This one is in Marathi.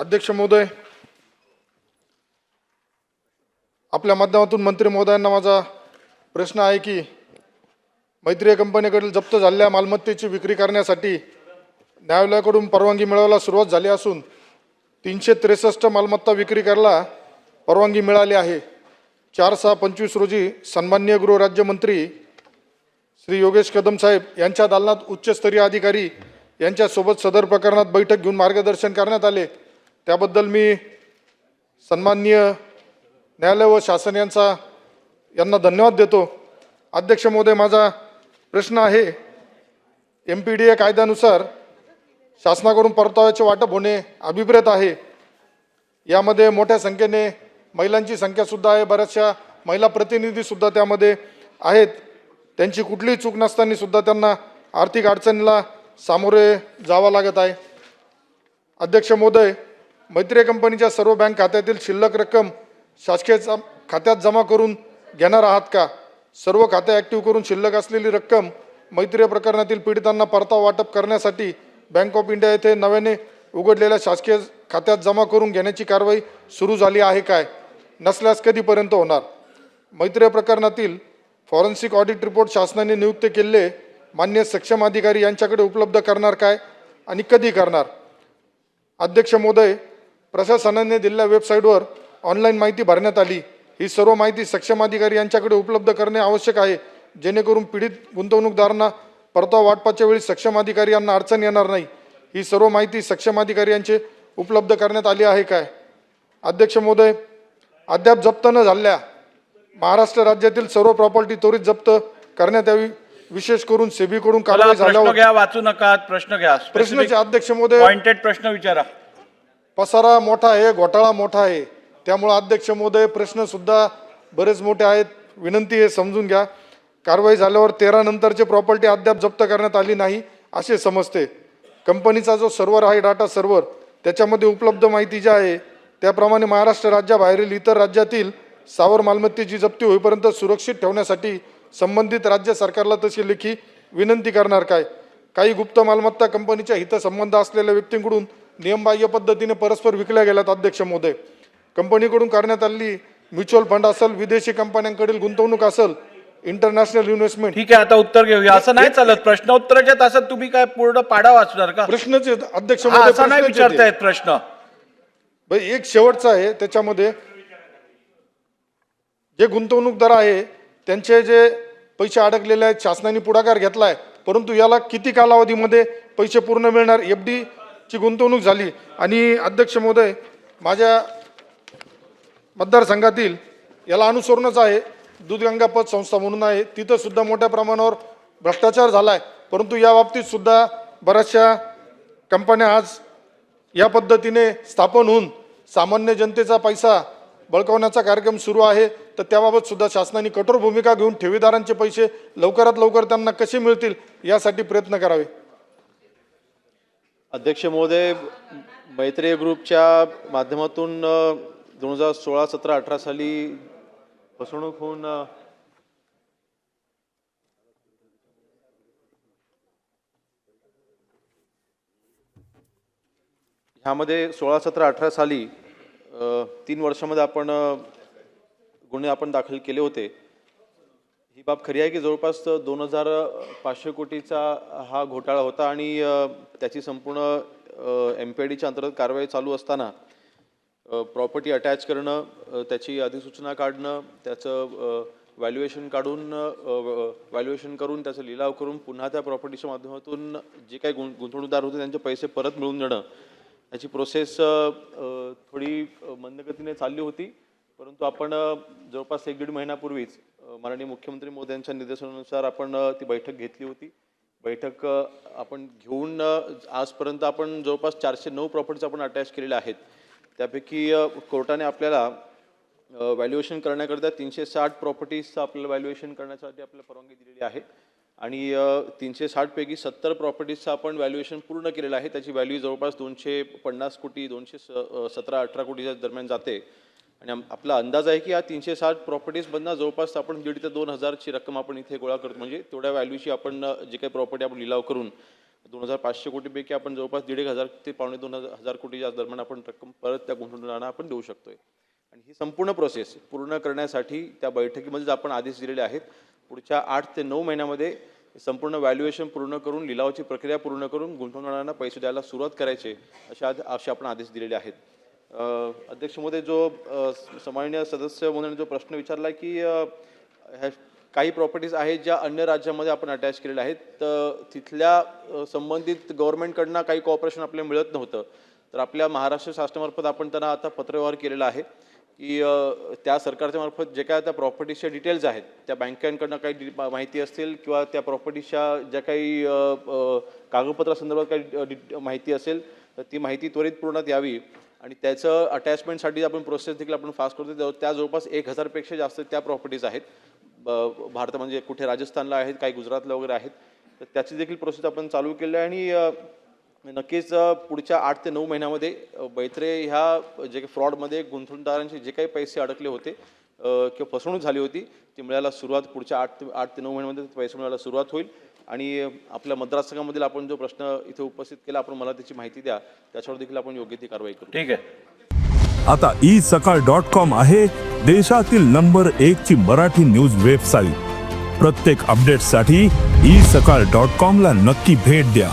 अध्यक्ष महोदय आपल्या माध्यमातून मंत्री महोदयांना माझा प्रश्न आहे की मैत्रीय कंपनीकडील जप्त झालेल्या मालमत्तेची विक्री करण्यासाठी न्यायालयाकडून परवानगी मिळवायला सुरुवात झाली असून तीनशे त्रेसष्ट मालमत्ता विक्री करायला परवानगी मिळाली आहे. चार सहा पंचवीस रोजी सन्माननीय गृहराज्यमंत्री श्री योगेश कदम साहेब यांच्या दालनात उच्चस्तरीय अधिकारी यांच्यासोबत सदर प्रकरणात बैठक घेऊन मार्गदर्शन करण्यात आले. त्याबद्दल मी सन्माननीय न्यायालय व शासन यांचा यांना धन्यवाद देतो. अध्यक्ष महोदय माझा प्रश्न आहे एम पी डी ए कायद्यानुसार शासनाकडून परताव्याचे वाटप होणे अभिप्रेत आहे. यामध्ये मोठ्या संख्येने महिलांची संख्यासुद्धा आहे बऱ्याचशा महिला प्रतिनिधीसुद्धा त्यामध्ये आहेत. त्यांची कुठलीही चूक नसताना सुद्धा त्यांना आर्थिक अडचणीला सामोरे जावं लागत आहे. अध्यक्ष महोदय मैत्रीय कंपनीच्या सर्व बँक खात्यातील शिल्लक रक्कम शासकीय खात्यात जमा करून घेणार आहात का? सर्व खाते ॲक्टिव्ह करून शिल्लक असलेली रक्कम मैत्रीय प्रकरणातील पीडितांना परतावा वाटप करण्यासाठी बँक ऑफ इंडिया येथे नव्याने उघडलेल्या शासकीय खात्यात जमा करून घेण्याची कारवाई सुरू झाली आहे काय? नसल्यास कधीपर्यंत होणार? मैत्रीय प्रकरणातील फॉरेन्सिक ऑडिट रिपोर्ट शासनाने नियुक्त केलेले मान्य सक्षम अधिकारी यांच्याकडे उपलब्ध करणार काय? आणि कधी करणार? अध्यक्ष महोदय प्रशासनाने दिलेल्या वेबसाईटवर ऑनलाईन माहिती भरण्यात आली. ही सर्व माहिती सक्षम अधिकारी यांच्याकडे उपलब्ध करणे आवश्यक आहे. जेणेकरून पीडित गुंतवणूकदारांना परतावा वाटपाच्या वेळी सक्षम अधिकारी यांना अडचण येणार नाही. ही सर्व माहिती सक्षम अधिकारी यांचे उपलब्ध करण्यात आली आहे काय? अध्यक्ष महोदय अद्याप जप्त न झालेल्या महाराष्ट्र राज्यातील सर्व प्रॉपर्टी त्वरित जप्त करण्यात यावी विशेष करून सेबीकडून कारवाई झाल्यावर वाचू नका प्रश्न घ्या. प्रश्नाचे अध्यक्ष महोदय पॉइंटेड प्रश्न विचारा. पसारा मोठा आहे घोटाळा मोठा आहे. त्यामुळं अध्यक्ष महोदय प्रश्नसुद्धा बरेच मोठे आहेत. विनंती आहे समजून घ्या. कारवाई झाल्यावर तेरानंतरचे प्रॉपर्टी अद्याप जप्त करण्यात आली नाही असे समजते. कंपनीचा जो सर्व्हर आहे डाटा सर्व्हर त्याच्यामध्ये उपलब्ध माहिती जी आहे त्याप्रमाणे महाराष्ट्र राज्याबाहेरील इतर राज्यातील सावर मालमत्तेची जप्ती होईपर्यंत सुरक्षित ठेवण्यासाठी संबंधित राज्य सरकारला तशी लेखी विनंती करणार काय? काही गुप्त मालमत्ता कंपनीच्या हितसंबंध असलेल्या व्यक्तींकडून नियमबाह्य पद्धतीने परस्पर विकल्या गेल्यात अध्यक्ष महोदय कंपनीकडून करण्यात आलेली म्युच्युअल फंड असेल विदेशी कंपन्यांकडील गुंतवणूक असेल इंटरनॅशनल इन्व्हेस्टमेंट. ठीक आहे आता उत्तर घेऊया. असं नाही चालत. प्रश्न उत्तराच्या तासात तुम्ही काय पूर्ण पाडा वाचणार का? प्रश्नच अध्यक्ष नाही. विचारतायत प्रश्न. एक शेवटचा आहे त्याच्यामध्ये जे गुंतवणूकदार आहे त्यांचे जे पैसे अडकलेले आहेत शासनाने पुढाकार घेतलाय परंतु याला किती कालावधीमध्ये पैसे पूर्ण मिळणार? एफ डीची गुंतवणूक झाली. आणि अध्यक्ष महोदय माझ्या मतदारसंघातील याला अनुसरूनच आहे. दूधगंगा पद संस्था म्हणून आहे. तिथंसुद्धा मोठ्या प्रमाणावर भ्रष्टाचार झाला आहे परंतु या बाबतीतसुद्धा बऱ्याचशा कंपन्या आज या पद्धतीने स्थापन होऊन सामान्य जनतेचा पैसा बळकवण्याचा कार्यक्रम सुरू आहे तर त्याबाबत सुद्धा शासनाने कठोर भूमिका घेऊन ठेवीदारांचे पैसे लवकरात लवकर त्यांना कसे मिळतील यासाठी प्रयत्न करावे. अध्यक्ष महोदय मैत्रेय ग्रुपच्या माध्यमातून दोन हजार सोळा सतरा अठरा साली फसवणूक होऊन ह्यामध्ये सोळा सतरा अठरा साली तीन वर्षामध्ये आपण गुन्हे आपण दाखल केले होते. ही बाब खरी आहे की जवळपास दोन हजार पाचशे कोटीचा हा घोटाळा होता आणि त्याची संपूर्ण एम पी डीच्या अंतर्गत कारवाई चालू असताना प्रॉपर्टी अटॅच करणं त्याची अधिसूचना काढणं त्याचं व्हॅल्युएशन काढून व्हॅल्युएशन करून त्याचा लिलाव करून पुन्हा त्या प्रॉपर्टीच्या माध्यमातून जे काही गुं गुंतवणूकदार होते त्यांचे पैसे परत मिळवून देणं याची प्रोसेस थोडी मंदगतीने चालली होती. परंतु आपण जवळपास एक दीड महिन्यापूर्वीच माननीय मुख्यमंत्री मोदयांच्या निर्देशनानुसार आपण ती बैठक घेतली होती. बैठक आपण घेऊन आजपर्यंत आपण जवळपास चारशे नऊ प्रॉपर्टीज आपण अटॅच केलेल्या आहेत. त्यापैकी कोर्टाने आपल्याला व्हॅल्युएशन करण्याकरिता तीनशे साठ प्रॉपर्टीजचं आपल्याला व्हॅल्युएशन करण्यासाठी आपल्याला परवानगी दिलेली आहे. आणि तीनशे साठपैकी सत्तर प्रॉपर्टीजचं आपण व्हॅल्युएशन पूर्ण केलेलं आहे. त्याची व्हॅल्यू जवळपास दोनशे पन्नास कोटी दोनशे स सतरा अठरा कोटीच्या दरम्यान जाते. आणि आपला अंदाज आहे की या तीनशे साठ प्रॉपर्टीजमधनं जवळपास आपण दीड ते दोन हजारची रक्कम आपण इथे गोळा करतो. म्हणजे तेवढ्या व्हॅल्यूची आपण जे काही प्रॉपर्टी आपण लिलाव करून दोन हजार पाचशे कोटीपैकी आपण जवळपास दीड एक हजार ते पावणे दोन हजार कोटीच्या दरम्यान आपण रक्कम परत त्या गुंतवणूकदारांना आपण देऊ शकतोय. आणि ही संपूर्ण प्रोसेस पूर्ण करण्यासाठी त्या बैठकीमध्येच आपण आदेश दिलेले आहेत पुढच्या आठ ते नऊ महिन्यामध्ये संपूर्ण व्हॅल्युएशन पूर्ण करून लिलावाची प्रक्रिया पूर्ण करून गुंतवणूकदारांना पैसे द्यायला सुरुवात करायचे अशा असे आपण आदेश दिलेले आहेत. अध्यक्षमध्ये अध्यक्ष जो सामान्य सदस्य म्हणून जो प्रश्न विचारला की ह्या काही प्रॉपर्टीज आहेत ज्या अन्य राज्यामध्ये आपण अटॅच केलेल्या आहेत तर तिथल्या संबंधित गव्हर्नमेंटकडनं काही कॉपरेशन आपल्याला मिळत नव्हतं. तर आपल्या महाराष्ट्र शासनामार्फत आपण त्यांना आता पत्रव्यवहार केलेला आहे. की त्या सरकारच्या मार्फत जे काय त्या प्रॉपर्टीजच्या डिटेल्स आहेत त्या बँकांकडनं काही डि- माहिती असतील किंवा त्या प्रॉपर्टीच्या ज्या काही कागदपत्रासंदर्भात काही डि- माहिती असेल तर ती माहिती त्वरित पूर्णात यावी. आणि त्याचं अटॅचमेंटसाठी आपण प्रोसेस देखील आपण फास्ट करतो त्या- त्या जवळपास एक हजारपेक्षा जास्त त्या प्रॉपर्टीज आहेत. ब- भारत म्हणजे कुठे राजस्थानला आहेत काही गुजरातला वगैरे आहेत. तर त्याची देखील प्रोसेस आपण चालू केली आहे. आणि नक्कीच पुढच्या आठ ते नऊ महिन्यामध्ये बैत्रे ह्या जे काही फ्रॉडमध्ये गुंतवणूकदारांचे जे काही पैसे अडकले होते किंवा फसवणूक झाली होती ती मिळायला सुरुवात पुढच्या आठ ते आठ ते नऊ महिन्यामध्ये पैसे मिळायला सुरुवात होईल. आणि आपल्या मतदारसंघामधील आपण जो प्रश्न इथे उपस्थित केला आपण मला त्याची माहिती द्या. त्याच्यावर देखील आपण योग्य ती कारवाई करू. ठीक आहे. आता ई सकाळ डॉट कॉम आहे देशातील नंबर एक ची मराठी न्यूज वेबसाईट. प्रत्येक अपडेटसाठी ई सकाळ डॉट कॉम ला नक्की भेट द्या.